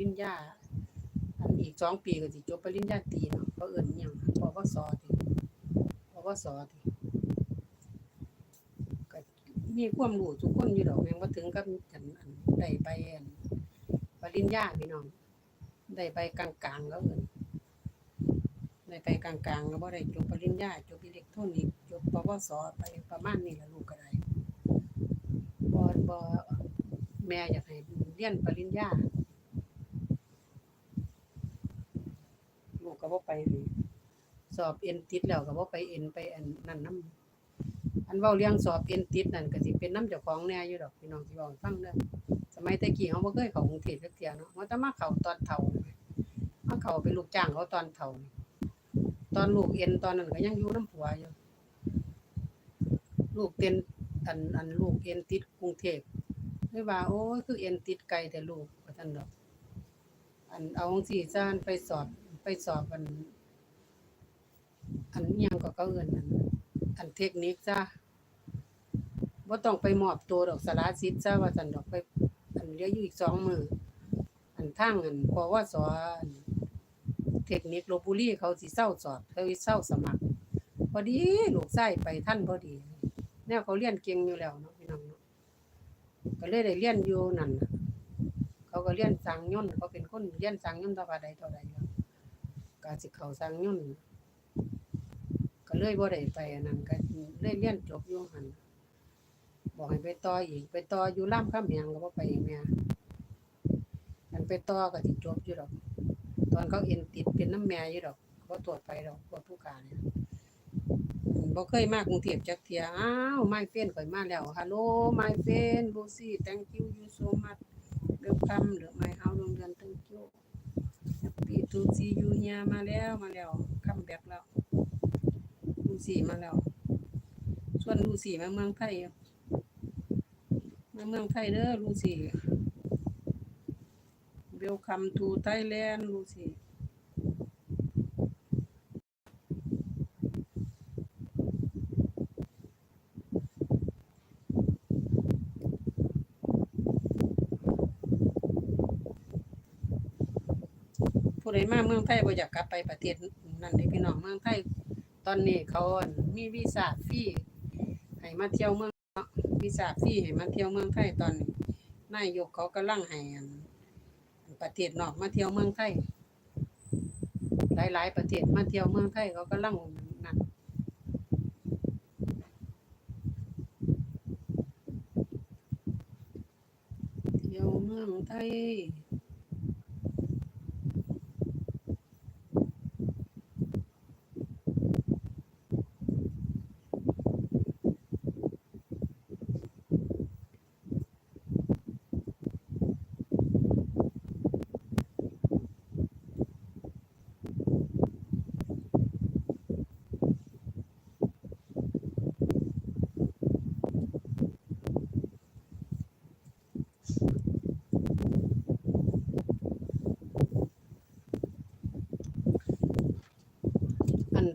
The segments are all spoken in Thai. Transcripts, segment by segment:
ริญญาอันอีกสองปีก็สิจบปริญญาตรีเนาะเขาเอิ้นอิหยังปวสติปวสติก็มีความรู้ทุกคนอยู่ดอกแมงบ่ถึงกับอันอันได้ไปอันปริญญาพี่น้องได้ไปกลางๆแล้วเอิ้นได้ไปกลางๆก็บ่ได้จบปริญญาจบอิเล็กทรอนิกส์จบปวสไปประมาณนี้ล่ะลูกก็ได้บ่บ่แม่อยากให้เรียนปริญญา ลู ก็บ่ไปนี่สอบเอ็นติดแล้วก็บ่ไปเอ็นไปอันนั่นนํอันเว้าเรื่องสอบเอ็นติดนั่นก็สิเป็นน้ำเจ้าของแน่อยู่ดอกพี่น้องสิเว้าให้ฟังเด้อสมัยแต่กี้เฮาบ่เคยเข้ากรุงเทพจักเที่ยเนาะว่าแต่มาเข้าตอนเฒ่ามาเข้าเป็นลูกจ้างเขาตอนเฒ่าตอนลูกเอ็นตอนนั้นก็ยังอยู่น้ำผัวอยู่ลูกเป็นอันอันลูกเอ็นติดกรุงเทพเลยว่าโอ้คือเอ็นติดไกลแต่ลูกว่าซั่นดอก อันเอาจังซี่ซะอันไปสอบ ไปสอบอัน อันยังก็เขาเอินอันอันเทคนิคจ้ะบ่าต้องไปมอบตัวดอกสารสิทธิ์ซะว่าซั่นดอกไป อันเหลืออยู่อีกสองมืออันทางอันปวสอนเทคนิคลบุรีเขาสิเซาสอบเขาสิเซาสมัคร พอดีลูกชายไปทันพอดีแนวเขาเรียนเก่งอยู่แล้วเนาะพี่น้องเนาะก็เลยได้เรียนอยู่นั่นะเขาก็เรียนสร้างย่นเขาเป็นคนเรียนสร้างย่นต่อไปใดต่อใด ก็สิเขาสร้างยนต์ก็เลยบ่ได้ไปอันนั้นก็เลยเรียนจบอยู่หันบอกให้ไปต่ออีกไปต่ออยู่รามคำแหงก็บ่ไปอีกแม่อันไปต่อก็สิจบอยู่ดอก ตอนเขาเอ็นติดเป็นน้ำแม่อยู่ดอกบ่ตรวจไปดอกตรวจผู้การเนี่ยบ่เคยมากรุงเทพจักเทียอ้าว my friend ข่อยมาแล้ว hello my friend Lucy thank you you so much welcome หรือ my house โรงเรียน ทูซียูเฮียมาแล้วมาแล้วคัมแบ็กแล้วลูซี่มาแล้วส่วนลูซี่มาเมืองไทยมาเมืองไทยเด้อลูซี่ welcome to Thailand ลูซี่ ผู้ใดมาเมืองไทยบ่อยากกลับไปประเทศนั่นเด้พี่น้องเมืองไทยตอนนี้เขาอั่นมีวีซ่าฟรีให้มาเที่ยวเมืองวีซ่าฟรีให้มาเที่ยวเมืองไทยตอนนี้นายกเขากำลังให้ประเทศนอกมาเที่ยวเมืองไทยหลายๆประเทศมาเที่ยวเมืองไทยเขากำลังนั่นเที่ยวเมืองไทย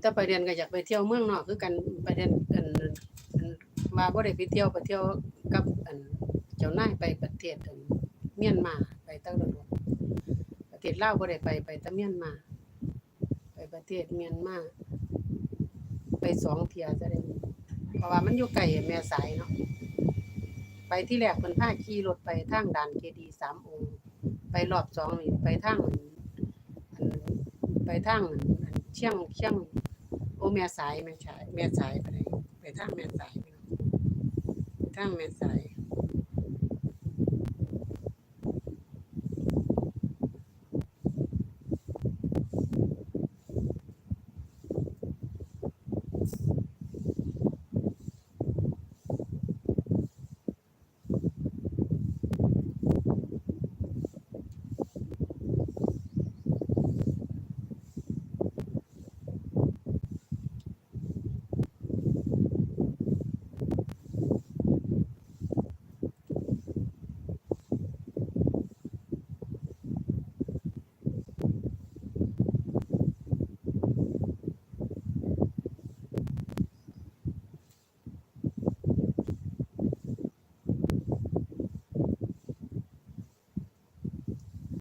ถ้าไปเรียนก็อยากไปเที่ยวเมืองนอกคือกันไปเรียนอันมาบ่ได้ไปเที่ยวไปเที่ยวกับอันเจ้านายไปประเทศอันเมียนมาไปตั้งโดนประเทศลาวบ่ได้ไปไปแต่เมียนมา ไปประเทศเมียนมาไปสองเที่ยจะได้เพราะว่ามันอยู่ไกลแม่สายเนาะไปที่แรกเพิ่นพาขี่รถไปทางด่านเจดีสามองค์ ไปรอบสองนี่ไปทางไปทางเชียงเชียง อแม่สายแม่สายแม่สายไปไหนไปทางแม่สายพี่น้องไปทางแม่สาย